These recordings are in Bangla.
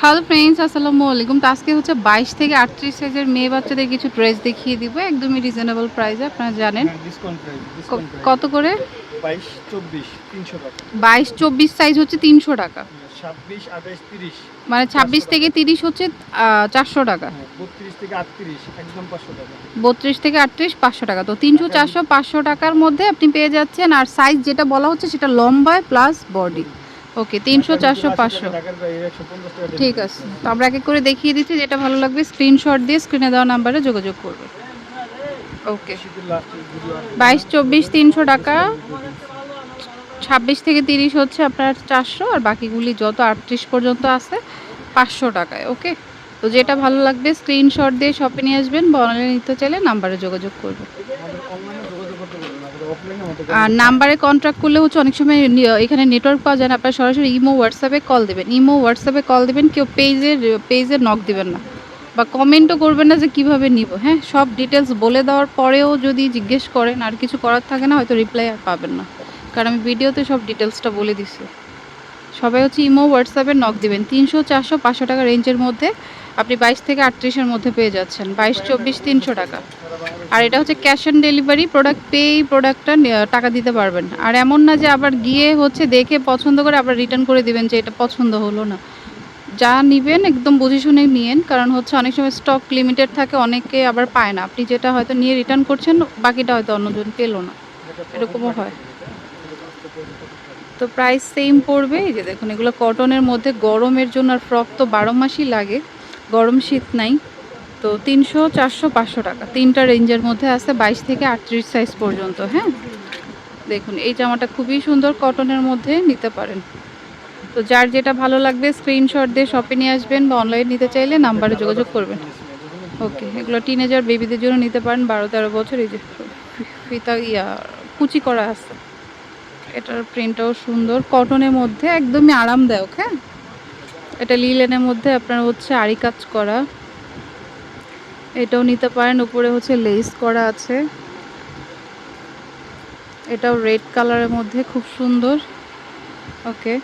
হ্যালো ফ্রেন্ডস আসসালামু আলাইকুম। তো আজকে হচ্ছে বাইশ থেকে আটত্রিশ সাইজের মেয়ে বাচ্চাদের কিছু ড্রেস দেখিয়ে দিব। একদমই রিজনেবল প্রাইসে আপনারা জানেন। প্রাইস কত করে? বাইশ চব্বিশ সাইজ হচ্ছে তিনশো টাকা। তিরিশ। মানে ছাব্বিশ থেকে তিরিশ হচ্ছে চারশো পাঁচশো টাকা। বত্রিশ থেকে আটত্রিশ পাঁচশো টাকা। তো তিনশো চারশো পাঁচশো টাকার মধ্যে আপনি পেয়ে যাচ্ছেন। আর সাইজ যেটা বলা হচ্ছে সেটা লম্বায় প্লাস বডি ওকে, তিনশো, চারশো, পাঁচশো। ঠিক আছে। তো আমরা এক করে দেখিয়ে দিচ্ছি যেটা ভালো লাগবে। স্ক্রিনশট দিয়ে স্ক্রিনে দেওয়া নাম্বারে যোগাযোগ করবে। ওকে। বাইশ, চব্বিশ, তিনশো টাকা। ছাব্বিশ থেকে তিরিশ হচ্ছে আপনার চারশো, আর বাকিগুলি যত আটত্রিশ পর্যন্ত আছে, পাঁচশো টাকায়, ওকে? তো যেটা ভালো লাগবে স্ক্রিনশট দিয়ে শপে নিয়ে আসবেন বা নিতে চাইলে নাম্বারে যোগাযোগ করবেন আর নাম্বারে কন্ট্যাক্ট করলে হচ্ছে অনেক সময় এখানে নেটওয়ার্ক পাওয়া যায় না। আপনার সরাসরি ইমো হোয়াটসঅ্যাপে কল দেবেন। ইমো হোয়াটসঅ্যাপে কল দেবেন, কেউ পেজের পেজে নক দেবেন না। বা কমেন্টও করবেন না যে কীভাবে নিব। হ্যাঁ সব ডিটেলস বলে দেওয়ার পরেও যদি জিজ্ঞেস করেন, আর কিছু করার থাকে না, হয়তো রিপ্লাই আর পাবেন না। কারণ আমি ভিডিওতে সব ডিটেলসটা বলে দিছি। সবাই হচ্ছে ইমো, হোয়াটসঅ্যাপে নক দিবেন। তিনশো, চারশো, পাঁচশো টাকা রেঞ্জের মধ্যে আপনি বাইশ থেকে আটত্রিশের মধ্যে পেয়ে যাচ্ছেন। বাইশ, চব্বিশ, তিনশো টাকা। আর এটা হচ্ছে ক্যাশ অন ডেলিভারি প্রোডাক্ট পেয়েই প্রোডাক্টটা টাকা দিতে পারবেন। আর এমন না যে আবার গিয়ে হচ্ছে দেখে পছন্দ করে আবার রিটার্ন করে দিবেন যে এটা পছন্দ হলো না। যা নিবেন, একদম বুঝে শুনে নিয়েন, কারণ হচ্ছে অনেক সময় স্টক লিমিটেড থাকে, অনেকে আবার পায় না। আপনি যেটা হয়তো নিয়ে রিটার্ন করছেন, বাকিটা হয়তো অন্যজন পেল না। এরকমও হয়। তো প্রাইস সেম পড়বে। এই যে দেখুন, এগুলো কটনের মধ্যে গরমের জন্য আর ফ্রক তো বারো মাসই লাগে, গরম শীত নাই। তো তিনশো, চারশো, পাঁচশো টাকা। তিনটা রেঞ্জের মধ্যে আছে, বাইশ থেকে আটত্রিশ সাইজ পর্যন্ত হ্যাঁ? দেখুন, এই জামাটা খুবই সুন্দর কটনের মধ্যে নিতে পারেন। তো যার যেটা ভালো লাগবে স্ক্রিনশট দিয়ে শপে নিয়ে আসবেন বা অনলাইন নিতে চাইলে নাম্বারে যোগাযোগ করবেন। ওকে এগুলো টিনেজার বেবিদের জন্য নিতে পারেন, বারো তেরো বছর, এই যে ফিতা, ইয়া, কুচি করা আছে। এটার প্রিন্টটাও সুন্দর। কটনের মধ্যে একদমই আরামদায়ক হ্যাঁ? এটা লিলেনের মধ্যে আপনার হচ্ছে আড়ি কাজ করা। এটাও নিতে পারেন, উপরে হচ্ছে লেস করা আছে। এটাও রেড কালারের মধ্যে, খুব সুন্দর। ওকে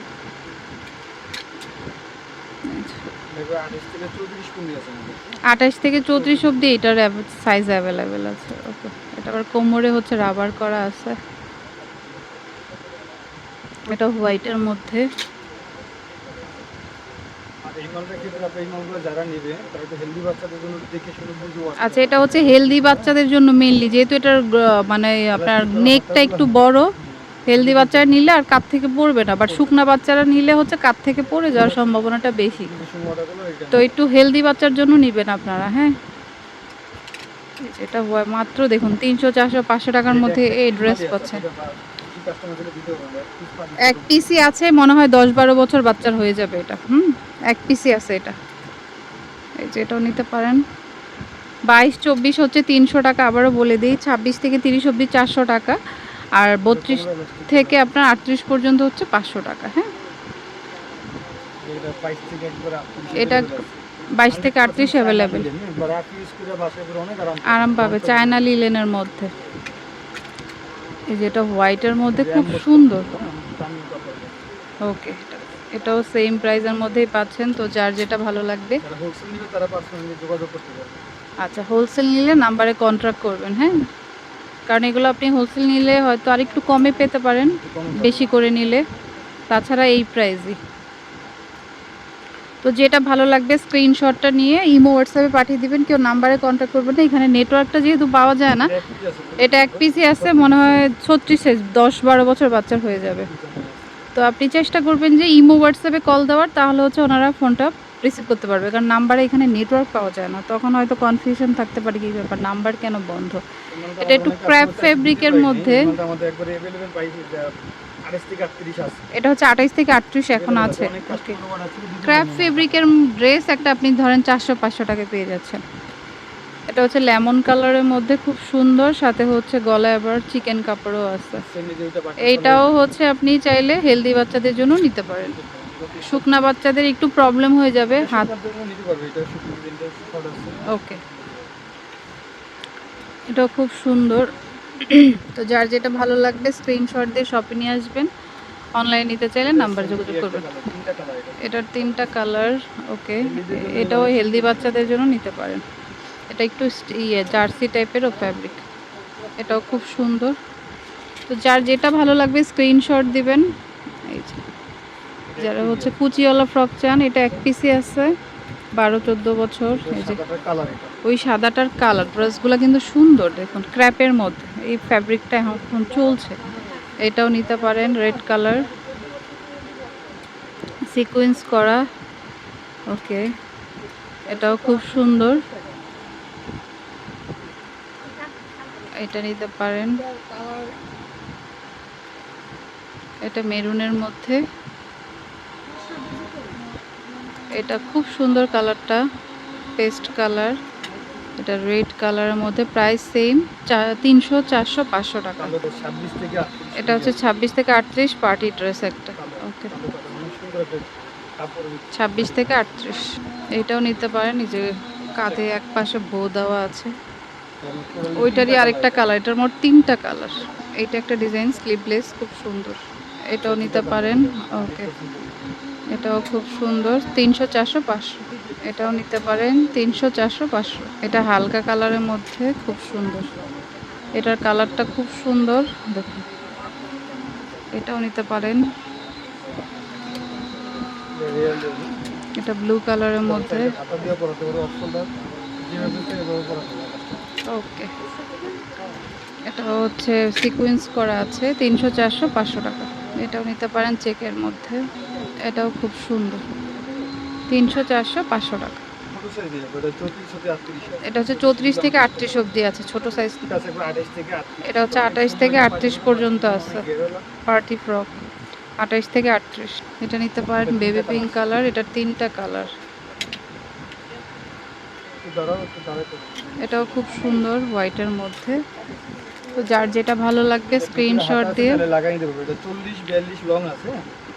আঠাশ থেকে চৌত্রিশ অবধি এটার সাইজ অ্যাভেলেবেল আছে। ওকে এটা আবার কোমরে হচ্ছে রাবার করা আছে এটা হোয়াইটের মধ্যে আর এই মালটার ক্ষেত্রে আপনি এই মালগুলো যারা নেবে তারা একটু হেলদি বাচ্চাদের জন্য দেখে হোয়াইটের মধ্যে। আচ্ছা এটা হচ্ছে হেলদি বাচ্চাদের জন্য মেনলি যেহেতু এটার মানে আপনার নেকটা একটু বড় হেলদি বাচ্চারা নিলে আর কাত থেকে পড়বে না বাট শুকনা বাচ্চারা নিলে হচ্ছে কাত থেকে পড়ে যাওয়ার সম্ভাবনাটা বেশি। এটা তো একটু হেলদি বাচ্চার জন্য নেবেন আপনারা হ্যাঁ? এটা মাত্র দেখুন তিনশো চারশো পাঁচশো টাকার মধ্যে এই ড্রেস পাচ্ছেন এক পিসি আছে মনে হয় দশ বারো বছর বাচ্চার হয়ে যাবে এটা। হুম এক পিসি আছে এটা। এই যে এটাও নিতে পারেন। বাইশ চব্বিশ হচ্ছে তিনশো টাকা আবারও বলে দিই ছাব্বিশ থেকে তিরিশ অবধি চারশো টাকা আর বত্রিশ থেকে আপনার আটত্রিশ পর্যন্ত হচ্ছে পাঁচশো টাকা হ্যাঁ। এটা বাইশ থেকে আটত্রিশ অ্যাভেলেবেল আরাম পাবে চায়না লিলেনের মধ্যে। এই যে এটা হোয়াইটের মধ্যে খুব সুন্দর। ওকে এটাও সেম প্রাইজের মধ্যেই পাচ্ছেন তো যার যেটা ভালো লাগবে। আচ্ছা হোলসেল নিলে নাম্বারে কন্ট্রাক্ট করবেন হ্যাঁ? কারণ এগুলো আপনি হোলসেল নিলে হয়তো আরেকটু কমে পেতে পারেন বেশি করে নিলে। তাছাড়া এই প্রাইসই তো যেটা ভালো লাগবে স্ক্রিনশটটা নিয়ে ইমো হোয়াটসঅ্যাপে পাঠিয়ে দিবেন, কেউ নাম্বারে কন্ট্যাক্ট করবেন না। এখানে নেটওয়ার্কটা যেহেতু পাওয়া যায় না, এটা এক পিসি আছে, মনে হয় ছত্রিশ দশ বারো বছর বাচ্চার হয়ে যাবে। তো আপনি চেষ্টা করবেন যে ইমো হোয়াটসঅ্যাপে কল দেওয়ার, তাহলে হচ্ছে ওনারা ফোনটা রিসিভ করতে পারবে। কারণ নাম্বারে এখানে নেটওয়ার্ক পাওয়া যায় না। তখন হয়তো কনফিউশন থাকতে পারে কি ব্যাপার নাম্বার কেন বন্ধ? এটা একটু ক্র্যাপ ফেব্রিকের মধ্যে এটা হচ্ছে আঠাইশ থেকে আটত্রিশ এখন আছে। ক্র্যাপ ফেব্রিকের ড্রেস একটা আপনি ধরেন চারশো পাঁচশো টাকা পেয়ে যাচ্ছেন। এটা হচ্ছে লেমন কালারের মধ্যে খুব সুন্দর সাথে হচ্ছে গলায় আবার চিকেন কাপড়ও আছে। এইটাও হচ্ছে আপনি চাইলে হেলদি বাচ্চাদের জন্য নিতে পারেন। শুকনা বাচ্চাদের একটু প্রবলেম হয়ে যাবে হাত ওকে এটাও খুব সুন্দর। তো যার যেটা ভালো লাগবে স্ক্রিনশট দিয়ে শপে নিয়ে আসবেন। অনলাইন নিতে চাইলে নাম্বার যোগাযোগ করবেন। এটার তিনটা কালার ওকে এটাও হেলদি বাচ্চাদের জন্য নিতে পারেন। এটা একটু ইয়ে জার্সি টাইপেরও ফ্যাব্রিক এটাও খুব সুন্দর। তো যার যেটা ভালো লাগবে স্ক্রিনশট দিবেন। এই যে, যারা হচ্ছে কুচিওয়ালা ফ্রক চান, এটা এক পিসি আছে। বারো চোদ্দ বছর এই যে কালার ওই সাদাটার কালার ড্রেসগুলো কিন্তু সুন্দর দেখুন ক্র্যাপের মধ্যে এই ফ্যাব্রিকটা এখন চলছে। এটাও নিতে পারেন রেড কালার সিকোয়েন্স করা ওকে এটাও খুব সুন্দর। এটা নিতে পারেন। এটা মেরুনের মধ্যে। এটা খুব সুন্দর কালারটা, পেস্ট কালার। এটা রেড কালারের মধ্যে, প্রাইস সেম তিনশো, চারশো, পাঁচশো টাকা। এটা হচ্ছে ছাব্বিশ থেকে আটত্রিশ পার্টি ড্রেস একটা। ওকে। ছাব্বিশ থেকে আটত্রিশ। এটাও নিতে পারেন যে কাঁধে এক পাশে বো দেওয়া আছে। ওইটারই আরেকটা কালার এটার মোট তিনটা কালার এইটা একটা ডিজাইন স্লিভলেস খুব সুন্দর। এটাও নিতে পারেন। ওকে এটাও খুব সুন্দর। তিনশো, চারশো, পাঁচশো। এটাও নিতে পারেন। তিনশো, চারশো, পাঁচশো। এটা হালকা কালারের মধ্যে খুব সুন্দর। এটার কালারটা খুব সুন্দর। দেখুন। এটাও নিতে পারেন। এটা ব্লু কালারের মধ্যে। ওকে এটা হচ্ছে সিকোয়েন্স করা আছে। তিনশো, চারশো, পাঁচশো টাকা। এটাও নিতে পারেন চেকের মধ্যে। এটাও খুব সুন্দর। তিনশো চারশো পাঁচশো টাকা। এটা হচ্ছে চৌত্রিশ থেকে আটত্রিশ অবধি আছে ছোট সাইজ এটা হচ্ছে আঠাইশ থেকে আটত্রিশ পর্যন্ত আছে। Party frock. আঠাইশ থেকে আটত্রিশ। এটা নিতে পারেন বেবি পিঙ্ক কালার এটা তিনটা কালার। এটাও খুব সুন্দর হোয়াইটের মধ্যে। তো যার যেটা ভালো লাগবে স্ক্রিনশট দিয়ে।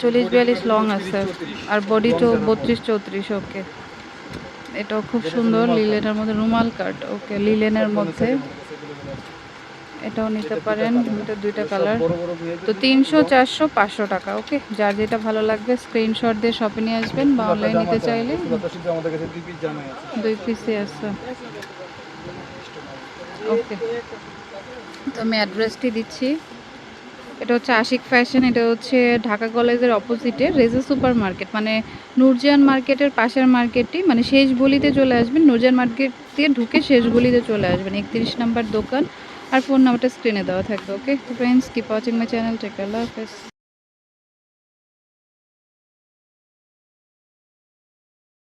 চল্লিশ বিয়াল্লিশ লং আছে। আর বডি তো বত্রিশ চৌত্রিশ ওকে এটাও খুব সুন্দর লিলেনের মধ্যে রুমাল কাট ওকে লিলেনের মধ্যে। এটাও নিতে পারেন। এটা দুইটা কালার তো তিনশো চারশো পাঁচশো টাকা ওকে যার যেটা ভালো লাগবে স্ক্রিনশট দিয়ে শপে নিয়ে আসবেন বা অনলাইন নিতে চাইলে। দুই পিসে আছে। ওকে তো আমি অ্যাড্রেসটি দিচ্ছি। এটা হচ্ছে আশিক ফ্যাশন এটা হচ্ছে ঢাকা কলেজের অপোজিটে রেজা সুপার মার্কেট মানে নুরজিয়ান মার্কেটের পাশের মার্কেটটি মানে শেষ গলিতে চলে আসবেন নুরজিয়ান মার্কেট দিয়ে ঢুকে শেষ গলিতে চলে আসবেন, একত্রিশ নাম্বার দোকান, আর ফোন নাম্বারটা স্ক্রিনে দেওয়া থাকবে ওকে তো friends keep watching my channel take আল্লাহ হাফেজ।